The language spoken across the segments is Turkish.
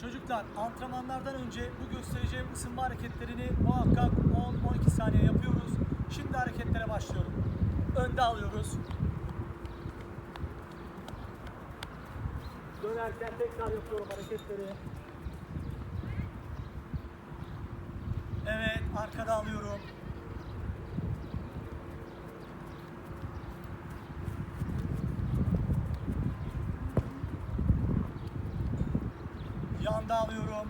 Çocuklar antrenmanlardan önce bu göstereceğim ısınma hareketlerini muhakkak 10-12 saniye yapıyoruz. Şimdi hareketlere başlıyorum. Önde alıyoruz. Dönerken tekrar yapıyorum hareketleri. Evet, arkada alıyorum. Yanda alıyorum.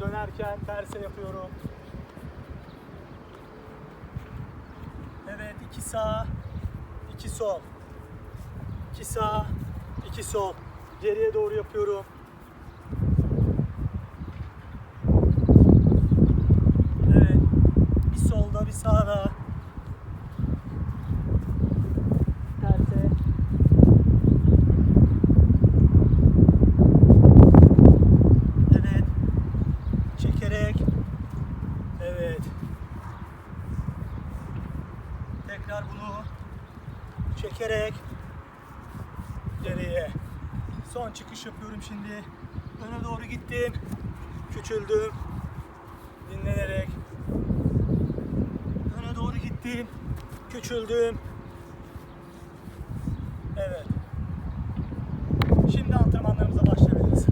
Dönerken terse yapıyorum. Evet, iki sağ, iki sol. İki sağ, iki sol. Geriye doğru yapıyorum. Evet. Bir solda, bir sağda. Terse. Evet. Çekerek. Evet. Tekrar bunu çekerek geriye. Son çıkış yapıyorum şimdi. Öne doğru gittim. Küçüldüm. Dinlenerek. Öne doğru gittim. Küçüldüm. Evet. Şimdi antrenmanlarımıza başlayabiliriz.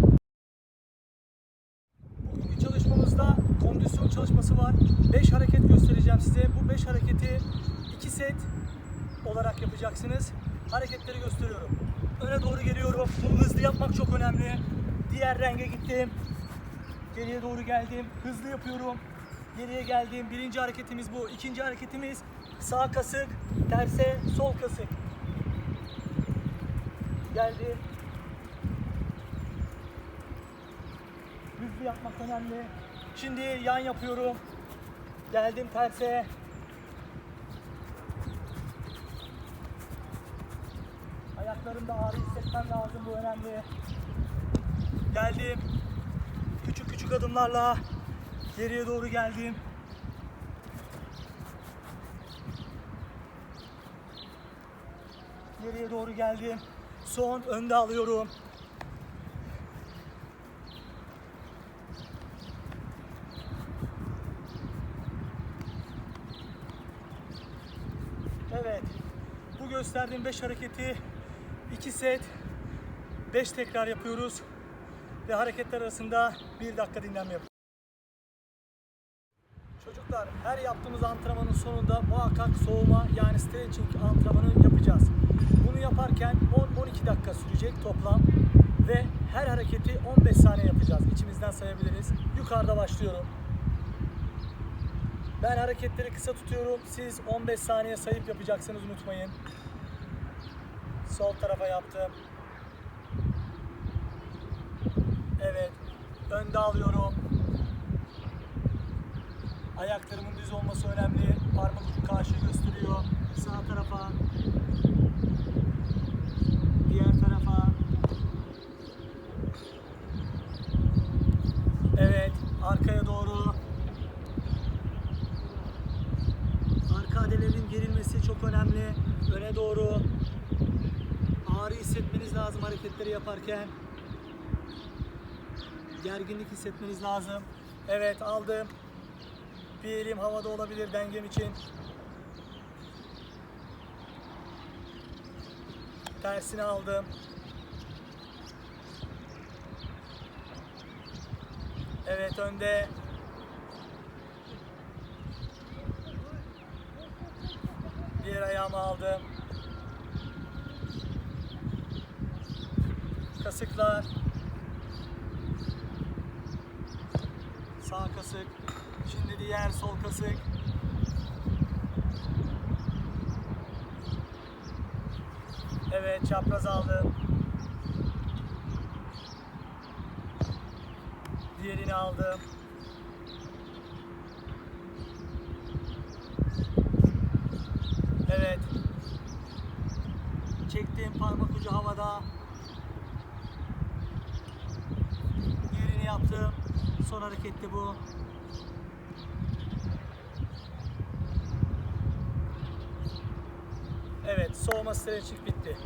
Bugünkü çalışmamızda kondisyon çalışması var. 5 hareket göstereceğim size. Bu 5 hareketi 2 set olarak yapacaksınız. Hareketleri gösteriyorum. Öne doğru geliyorum. Bunu hızlı yapmak çok önemli. Diğer renge gittim. Geriye doğru geldim. Hızlı yapıyorum. Geriye geldim. Birinci hareketimiz bu. İkinci hareketimiz sağ kasık, terse sol kasık. Geldim. Hızlı yapmak önemli. Şimdi yan yapıyorum. Geldim terse. Ayaklarımda ağrı hissetmem lazım bu önemli. Geldim. Küçük küçük adımlarla geriye doğru geldim. Geriye doğru geldim. Son önde alıyorum. Evet. Bu gösterdiğim 5 hareketi 2 set 5 tekrar yapıyoruz ve hareketler arasında 1 dakika dinlenme yapıyoruz. Çocuklar her yaptığımız antrenmanın sonunda muhakkak soğuma yani stretching antrenmanı yapacağız. Bunu yaparken 10-12 dakika sürecek toplam ve her hareketi 15 saniye yapacağız. İçimizden sayabiliriz. Yukarıda başlıyorum. Ben hareketleri kısa tutuyorum. Siz 15 saniye sayıp yapacaksınız unutmayın. Sol tarafa yaptım. Evet. Önde alıyorum. Ayaklarımın düz olması önemli. Parmak ucu karşı gösteriyor. Sağ tarafa. Diğer tarafa. Evet. Arkaya doğru. Arka adelerin gerilmesi çok önemli. Öne doğru. Ağrı hissetmeniz lazım hareketleri yaparken. Gerginlik hissetmeniz lazım. Evet aldım. Bir elim havada olabilir dengem için. Tersini aldım. Evet önde. Diğer ayağımı aldım. Kasıklar. Sağ kasık. Şimdi diğer sol kasık. Evet çapraz aldım. Diğerini aldım. Evet. Çektiğim parmak ucu havada. Diğerini yaptım. Son hareketti bu. Evet, soğuma stretching bitti.